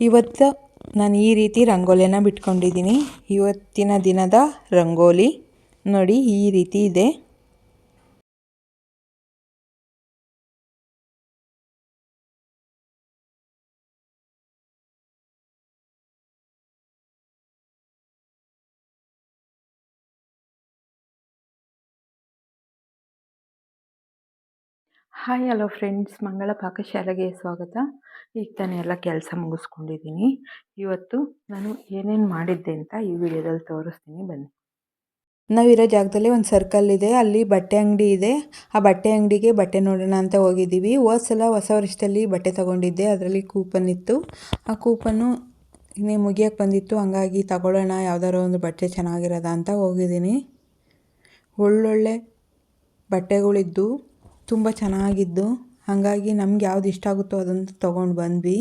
ಇವತ್ತು ನಾನು ಈ ರೀತಿ ರಂಗೋಲಿಯನ್ನು ಬಿಟ್ಕೊಂಡಿದ್ದೀನಿ. ಇವತ್ತಿನ ದಿನದ ರಂಗೋಲಿ ನೋಡಿ ಈ ರೀತಿ ಇದೆ. ಹಾಯ್ ಹಲೋ ಫ್ರೆಂಡ್ಸ್ ಮಂಗಳ ಪಾಕಶಾಲೆಗೆ ಸ್ವಾಗತ. ಈಗ ತಾನೇ ಎಲ್ಲ ಕೆಲಸ ಮುಗಿಸ್ಕೊಂಡಿದ್ದೀನಿ. ಇವತ್ತು ನಾನು ಏನೇನು ಮಾಡಿದ್ದೆ ಅಂತ ಈ ವಿಡಿಯೋದಲ್ಲಿ ತೋರಿಸ್ತೀನಿ. ಬನ್ನಿ. ನಾವಿರೋ ಜಾಗದಲ್ಲಿ ಒಂದು ಸರ್ಕಲ್ ಇದೆ. ಅಲ್ಲಿ ಬಟ್ಟೆ ಅಂಗಡಿ ಇದೆ. ಆ ಬಟ್ಟೆ ಅಂಗಡಿಗೆ ಬಟ್ಟೆ ನೋಡೋಣ ಅಂತ ಹೋಗಿದ್ದೀವಿ. ಹೋದ ಸಲ ಹೊಸ ವರ್ಷದಲ್ಲಿ ಬಟ್ಟೆ ತೊಗೊಂಡಿದ್ದೆ. ಅದರಲ್ಲಿ ಕೂಪನ್ ಇತ್ತು. ಆ ಕೂಪನ್ನು ಇನ್ನೇ ಮುಗಿಯೋಕ್ಕೆ ಬಂದಿತ್ತು. ಹಂಗಾಗಿ ತಗೊಳ್ಳೋಣ. ಯಾವ್ದಾರೋ ಒಂದು ಬಟ್ಟೆ ಚೆನ್ನಾಗಿರೋದ ಅಂತ ಹೋಗಿದ್ದೀನಿ. ಒಳ್ಳೊಳ್ಳೆ ಬಟ್ಟೆಗಳಿದ್ದು. ತುಂಬ ಚೆನ್ನಾಗಿದ್ದು. ಹಾಗಾಗಿ ನಮ್ಗೆ ಯಾವ್ದು ಇಷ್ಟ ಆಗುತ್ತೋ ಅದನ್ನು ತೊಗೊಂಡು ಬಂದ್ವಿ.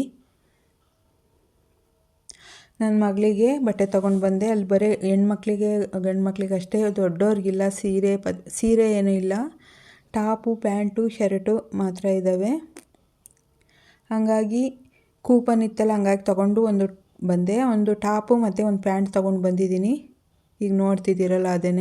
ನನ್ನ ಮಗಳಿಗೆ ಬಟ್ಟೆ ತೊಗೊಂಡು ಬಂದೆ. ಅಲ್ಲಿ ಬರೀ ಹೆಣ್ಮಕ್ಳಿಗೆ ಗಂಡು ಮಕ್ಳಿಗೆ ಅಷ್ಟೇ ದೊಡ್ಡವ್ರಿಗಿಲ್ಲ. ಸೀರೆ ಪದ್, ಸೀರೆ ಏನೂ ಇಲ್ಲ. ಟಾಪು, ಪ್ಯಾಂಟು, ಶರ್ಟು ಮಾತ್ರ ಇದ್ದಾವೆ. ಹಂಗಾಗಿ ಕೂಪನ್ ಇತ್ತಲ್ಲ, ಹಂಗಾಗಿ ತೊಗೊಂಡು ಒಂದು ಬಂದೆ. ಒಂದು ಟಾಪು ಮತ್ತು ಒಂದು ಪ್ಯಾಂಟ್ ತೊಗೊಂಡು ಬಂದಿದ್ದೀನಿ. ಈಗ ನೋಡ್ತಿದ್ದೀರಲ್ಲ ಅದೇ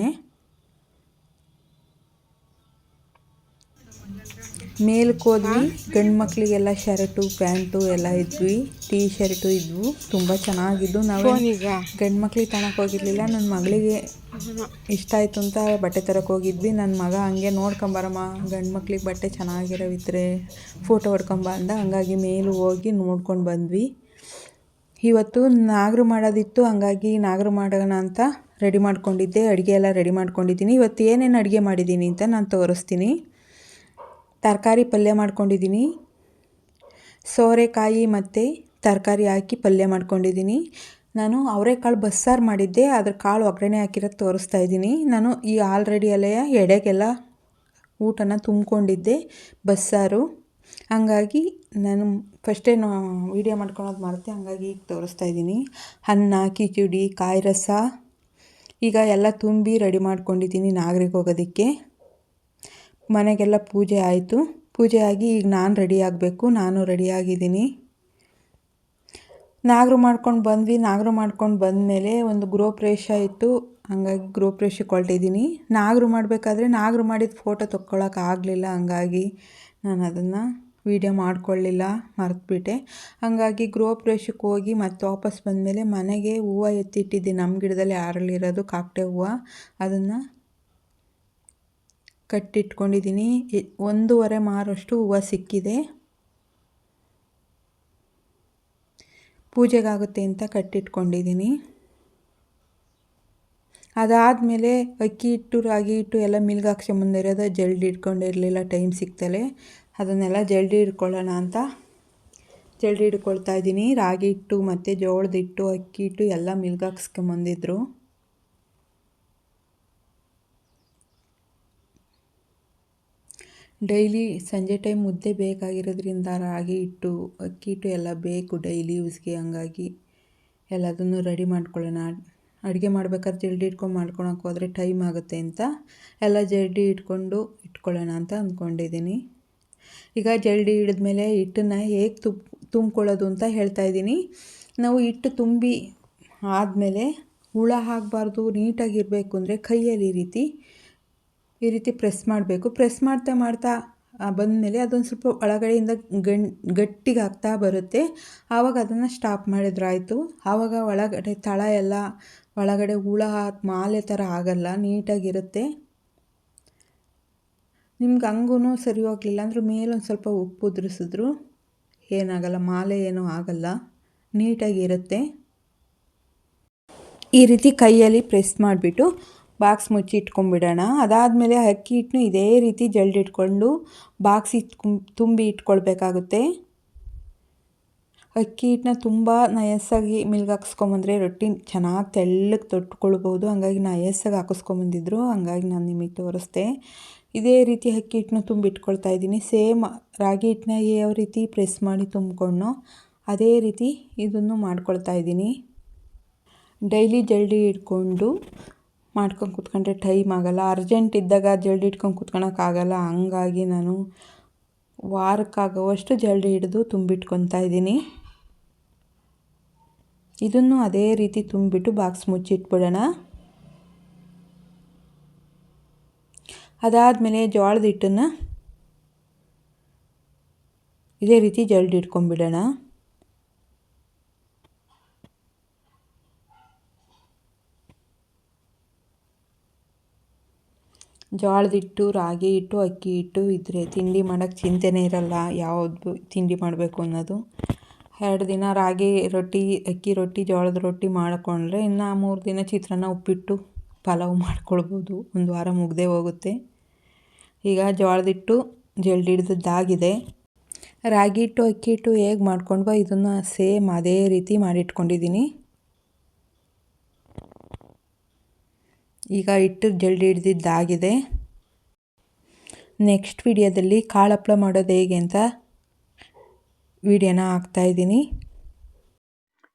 ಮೇಲಕ್ಕೆ ಹೋದ್ವಿ ಗಂಡು ಮಕ್ಕಳಿಗೆಲ್ಲ ಶರ್ಟು ಪ್ಯಾಂಟು ಎಲ್ಲ ಇದ್ವಿ. ಟೀ ಶರ್ಟು ಇದ್ವು. ತುಂಬ ಚೆನ್ನಾಗಿದ್ದು. ನಾವು ಗಂಡು ಮಕ್ಳಿಗೆ ತನಕ ಹೋಗಿರ್ಲಿಲ್ಲ. ನನ್ನ ಮಗಳಿಗೆ ಇಷ್ಟ ಆಯಿತು ಅಂತ ಬಟ್ಟೆ ತರಕ್ಕೆ ಹೋಗಿದ್ವಿ. ನನ್ನ ಮಗ ಹಂಗೆ ನೋಡ್ಕೊಂಬರಮ್ಮ ಗಂಡು ಮಕ್ಳಿಗೆ ಬಟ್ಟೆ ಚೆನ್ನಾಗಿರೋವಿದ್ರೆ ಫೋಟೋ ಹೊಡ್ಕೊಂಬ ಅಂದ. ಹಂಗಾಗಿ ಮೇಲೂ ಹೋಗಿ ನೋಡ್ಕೊಂಡು ಬಂದ್ವಿ. ಇವತ್ತು ನಾಗರು ಮಾಡೋದಿತ್ತು. ಹಂಗಾಗಿ ನಾಗರು ಮಾಡೋಣ ಅಂತ ರೆಡಿ ಮಾಡ್ಕೊಂಡಿದ್ದೆ. ಅಡುಗೆ ಎಲ್ಲ ರೆಡಿ ಮಾಡ್ಕೊಂಡಿದ್ದೀನಿ. ಇವತ್ತು ಏನೇನು ಅಡುಗೆ ಮಾಡಿದ್ದೀನಿ ಅಂತ ನಾನು ತೋರಿಸ್ತೀನಿ. ತರಕಾರಿ ಪಲ್ಯ ಮಾಡ್ಕೊಂಡಿದ್ದೀನಿ. ಸೋರೆಕಾಯಿ ಮತ್ತು ತರಕಾರಿ ಹಾಕಿ ಪಲ್ಯ ಮಾಡ್ಕೊಂಡಿದ್ದೀನಿ. ನಾನು ಅವರೆಕಾಳು ಬಸ್ಸಾರು ಮಾಡಿದ್ದೆ, ಅದ್ರ ಕಾಳು ಒಗ್ಗರಣೆ ಹಾಕಿರೋದು ತೋರಿಸ್ತಾ ಇದ್ದೀನಿ. ನಾನು ಈ ಆಲ್ರೆಡಿ ಅಲೆಯ ಎಡೆಗೆಲ್ಲ ಊಟನ ತುಂಬಿಕೊಂಡಿದ್ದೆ, ಬಸ್ಸಾರು. ಹಂಗಾಗಿ ನಾನು ಫಸ್ಟೇ ವೀಡಿಯೋ ಮಾಡ್ಕೊಳೋದು ಮರೆತೆ ಹಂಗಾಗಿ ಈಗ ತೋರಿಸ್ತಾ ಇದ್ದೀನಿ. ಅನ್ನ, ಕಿಚುಡಿ, ಕಾಯಿ ರಸ, ಈಗ ಎಲ್ಲ ತುಂಬಿ ರೆಡಿ ಮಾಡ್ಕೊಂಡಿದ್ದೀನಿ ನಾಗರಿಗೆ ಹೋಗೋದಕ್ಕೆ. ಮನೆಗೆಲ್ಲ ಪೂಜೆ ಆಯಿತು. ಪೂಜೆ ಆಗಿ ಈಗ ನಾನು ರೆಡಿ ಆಗಬೇಕು. ನಾನು ರೆಡಿಯಾಗಿದ್ದೀನಿ ನಾಗರು ಮಾಡ್ಕೊಂಡು ಬಂದ್ವಿ. ನಾಗರು ಮಾಡ್ಕೊಂಡು ಬಂದಮೇಲೆ ಒಂದು ಗೃಹಪ್ರವೇಶ ಇತ್ತು. ಹಂಗಾಗಿ ಗೃಹಪ್ರವೇಶಕ್ಕೆ ಹೊರಟಿದ್ದೀನಿ ನಾಗರು ಮಾಡಬೇಕಾದ್ರೆ ನಾಗರು ಮಾಡಿದ ಫೋಟೋ ಆಗಲಿಲ್ಲ. ಹಂಗಾಗಿ ನಾನು ಅದನ್ನು ವೀಡಿಯೋ ಮಾಡ್ಕೊಳ್ಳಿಲ್ಲ. ಮರೆತುಬಿಟ್ಟೆ. ಹಾಗಾಗಿ ಗೃಹಪ್ರವೇಶಕ್ಕೆ ಹೋಗಿ ಮತ್ತೆ ವಾಪಸ್ ಬಂದಮೇಲೆ ಮನೆಗೆ ಹೂವು ಎತ್ತಿಟ್ಟಿದ್ದೆ. ನಮ್ಮ ಗಿಡದಲ್ಲಿ ಯಾರಲ್ಲಿರೋದು ಕಾಕಟೆ ಹೂವು. ಅದನ್ನು ಕಟ್ಟಿಟ್ಕೊಂಡಿದ್ದೀನಿ. ಒಂದೂವರೆ ಮಾರಷ್ಟು ಹೂವು ಸಿಕ್ಕಿದೆ. ಪೂಜೆಗಾಗುತ್ತೆ ಅಂತ ಕಟ್ಟಿಟ್ಕೊಂಡಿದ್ದೀನಿ. ಅದಾದಮೇಲೆ ಅಕ್ಕಿ ಹಿಟ್ಟು, ರಾಗಿ ಹಿಟ್ಟು ಎಲ್ಲ ಮಿಲ್ಗಾಕ್ಷೆ ಮುಂದೆ ಇರೋದು, ಜಲ್ದಿ ಇಟ್ಕೊಂಡಿರಲಿಲ್ಲ ಟೈಮ್ ಸಿಕ್ತಲೇ. ಅದನ್ನೆಲ್ಲ ಜಲ್ದಿ ಇಟ್ಕೊಳ್ಳೋಣ ಅಂತ ಜಲ್ದಿ ಇಟ್ಕೊಳ್ತಾ ಇದ್ದೀನಿ. ರಾಗಿ ಹಿಟ್ಟು ಮತ್ತು ಜೋಳದ ಹಿಟ್ಟು, ಅಕ್ಕಿ ಹಿಟ್ಟು ಎಲ್ಲ ಮಿಲ್ಗೆ ಹಾಕ್ಸ್ಕೊಂಬಂದಿದ್ರು ಡೈಲಿ ಸಂಜೆ ಟೈಮ್ ಮುದ್ದೆ ಬೇಕಾಗಿರೋದ್ರಿಂದ ರಾಗಿ, ಹಿಟ್ಟು, ಅಕ್ಕಿ ಹಿಟ್ಟು ಎಲ್ಲ ಬೇಕು ಡೈಲಿ ಯೂಸ್ಗೆ ಹಂಗಾಗಿ. ಎಲ್ಲದನ್ನು ರೆಡಿ ಮಾಡ್ಕೊಳ್ಳೋಣ. ಅಡುಗೆ ಮಾಡ್ಬೇಕಾದ್ರೆ ಜಲ್ದಿ ಇಟ್ಕೊಂಡು ಮಾಡ್ಕೊಳಕ್ಕೆ ಹೋದರೆ ಟೈಮ್ ಆಗುತ್ತೆ ಅಂತ ಎಲ್ಲ ಜಲ್ದಿ ಇಟ್ಕೊಂಡು ಇಟ್ಕೊಳ್ಳೋಣ ಅಂತ ಅಂದ್ಕೊಂಡಿದ್ದೀನಿ. ಈಗ ಜಲ್ದಿ ಹಿಡಿದ್ಮೇಲೆ ಹಿಟ್ಟನ್ನು ಹೇಗೆ ತುಪ್, ತುಂಬ್ಕೊಳ್ಳೋದು ಅಂತ ಹೇಳ್ತಾ ಇದ್ದೀನಿ. ನಾವು ಹಿಟ್ಟು ತುಂಬಿ ಆದಮೇಲೆ ಹುಳ ಆಗಬಾರ್ದು, ನೀಟಾಗಿರಬೇಕು ಅಂದರೆ ಕೈಯಲ್ಲಿ ಈ ರೀತಿ ಈ ರೀತಿ ಪ್ರೆಸ್ ಮಾಡಬೇಕು. ಪ್ರೆಸ್ ಮಾಡ್ತಾ ಮಾಡ್ತಾ ಬಂದಮೇಲೆ ಅದೊಂದು ಸ್ವಲ್ಪ ಒಳಗಡೆಯಿಂದ ಗಣ್ ಗಟ್ಟಿಗೆ ಆಗ್ತಾ ಬರುತ್ತೆ. ಆವಾಗ ಅದನ್ನು ಸ್ಟಾಪ್ ಮಾಡಿದ್ರಾಯಿತು ಆವಾಗ ಒಳಗಡೆ ತಳ ಎಲ್ಲ, ಒಳಗಡೆ ಹುಳ, ಮಾಲೆ ಥರ ಆಗಲ್ಲ, ನೀಟಾಗಿರುತ್ತೆ. ನಿಮ್ಗೆ ಹಂಗೂ ಸರಿ ಹೋಗಲಿಲ್ಲ ಅಂದ್ರೆ ಮೇಲೊಂದು ಸ್ವಲ್ಪ ಉಪ್ಪು ಉದುರಿಸಿದ್ರು. ಏನಾಗಲ್ಲ, ಮಾಲೆ ಏನೂ ಆಗಲ್ಲ. ನೀಟಾಗಿರುತ್ತೆ. ಈ ರೀತಿ ಕೈಯಲ್ಲಿ ಪ್ರೆಸ್ ಮಾಡಿಬಿಟ್ಟು ಬಾಕ್ಸ್ ಮುಚ್ಚಿ ಇಟ್ಕೊಂಡ್ಬಿಡೋಣ. ಅದಾದಮೇಲೆ ಅಕ್ಕಿ ಹಿಟ್ಟನ್ನು ಇದೇ ರೀತಿ ಜಲ್ಡಿಟ್ಕೊಂಡು ಬಾಕ್ಸ್ ಇಟ್ಕೊಂಡು ತುಂಬಿ ಇಟ್ಕೊಳ್ಬೇಕಾಗುತ್ತೆ. ಅಕ್ಕಿ ಹಿಟ್ಟನ್ನ ತುಂಬ ನಯಸ್ಸಾಗಿ ಮಿಲ್ಗೆ ಹಾಕ್ಸ್ಕೊಂಬಂದ್ರೆ ರೊಟ್ಟಿ ಚೆನ್ನಾಗಿ ತೆಳ್ಳಗೆ ತೊಟ್ಕೊಳ್ಬೋದು. ಹಂಗಾಗಿ ನಯಸ್ಸಾಗಿ ಹಾಕಿಸ್ಕೊಂಬಂದಿದ್ರು. ಹಂಗಾಗಿ ನಾನು ನಿಮಗೆ ತೋರಿಸ್ದೆ. ಇದೇ ರೀತಿ ಅಕ್ಕಿ ಹಿಟ್ಟನ್ನ ತುಂಬಿಟ್ಕೊಳ್ತಾ ಇದ್ದೀನಿ. ಸೇಮ್ ರಾಗಿ ಹಿಟ್ಟನ್ನ ಯಾವ ರೀತಿ ಪ್ರೆಸ್ ಮಾಡಿ ತುಂಬಿಕೊಂಡು ಅದೇ ರೀತಿ ಇದನ್ನು ಮಾಡ್ಕೊಳ್ತಾ ಇದ್ದೀನಿ. ಡೈಲಿ ಜಲ್ದಿ ಇಟ್ಕೊಂಡು ಮಾಡ್ಕೊಂಡು ಕೂತ್ಕೊಂಡ್ರೆ ಟೈಮ್ ಆಗೋಲ್ಲ. ಅರ್ಜೆಂಟ್ ಇದ್ದಾಗ ಜಲ್ದಿ ಇಟ್ಕೊಂಡು ಕೂತ್ಕೊಳಕ್ಕಾಗಲ್ಲ. ಹಂಗಾಗಿ ನಾನು ವಾರಕ್ಕಾಗುವಷ್ಟು ಜಲ್ದಿ ಹಿಡಿದು ತುಂಬಿಟ್ಕೊತಾ ಇದ್ದೀನಿ. ಇದನ್ನು ಅದೇ ರೀತಿ ತುಂಬಿಟ್ಟು ಬಾಕ್ಸ್ ಮುಚ್ಚಿಟ್ಬಿಡೋಣ. ಅದಾದಮೇಲೆ ಜೋಳದ ಹಿಟ್ಟನ್ನು ಇದೇ ರೀತಿ ಜಲ್ಡಿ ಇಟ್ಕೊಂಡ್ಬಿಡೋಣ. ಜೋಳದ ಹಿಟ್ಟು ರಾಗಿ ಹಿಟ್ಟು ಅಕ್ಕಿ ಹಿಟ್ಟು ಇದ್ದರೆ ತಿಂಡಿ ಮಾಡೋಕ್ಕೆ ಚಿಂತೆನೇ ಇರಲ್ಲ. ಯಾವುದು ತಿಂಡಿ ಮಾಡಬೇಕು ಅನ್ನೋದು. ಎರಡು ದಿನ ರಾಗಿ ರೊಟ್ಟಿ, ಅಕ್ಕಿ ರೊಟ್ಟಿ, ಜೋಳದ ರೊಟ್ಟಿ ಮಾಡಿಕೊಂಡ್ರೆ ಇನ್ನು ಮೂರು ದಿನ ಚಿತ್ರಾನ್ನ ಉಪ್ಪಿಟ್ಟು ಪಲಾವ್ ಮಾಡ್ಕೊಳ್ಬೋದು. ಒಂದು ವಾರ ಮುಗ್ದೇ ಹೋಗುತ್ತೆ. ಈಗ ಜೋಳದ ಹಿಟ್ಟು ಜಲ್ಡಿ ಹಿಡ್ದದ್ದಾಗಿದೆ ರಾಗಿ ಹಿಟ್ಟು ಅಕ್ಕಿ ಹಿಟ್ಟು ಹೇಗೆ ಮಾಡ್ಕೊಂಡ್ವೋ ಇದನ್ನು ಸೇಮ್ ಅದೇ ರೀತಿ ಮಾಡಿಟ್ಕೊಂಡಿದ್ದೀನಿ. ಈಗ ಹಿಟ್ಟು ಜಲ್ಡಿ ಹಿಡ್ದಿದ್ದಾಗಿದೆ. ನೆಕ್ಸ್ಟ್ ವಿಡಿಯೋದಲ್ಲಿ ಕಾಳು ಮಾಡೋದು ಹೇಗೆ ಅಂತ ವಿಡಿಯೋನ ಹಾಕ್ತಾಯಿದ್ದೀನಿ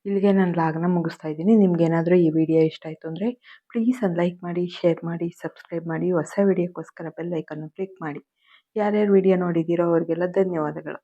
ಇಲ್ಲಿಗೆ ನಾನು ಲಾಗ್ನ ಮುಗಿಸ್ತಾ ಇದ್ದೀನಿ. ನಿಮಗೇನಾದರೂ ಈ ವಿಡಿಯೋ ಇಷ್ಟ ಆಯಿತು ಅಂದರೆ ಪ್ಲೀಸ್ ಒಂದು ಲೈಕ್ ಮಾಡಿ ಶೇರ್ ಮಾಡಿ ಸಬ್ಸ್ಕ್ರೈಬ್ ಮಾಡಿ. ಹೊಸ ವಿಡಿಯೋಕ್ಕೋಸ್ಕರ ಬೆಲ್ ಐಕನ್ನು ಕ್ಲಿಕ್ ಮಾಡಿ. ಯಾರ್ಯಾರು ವಿಡಿಯೋ ನೋಡಿದ್ದೀರೋ ಅವರಿಗೆಲ್ಲ ಧನ್ಯವಾದಗಳು.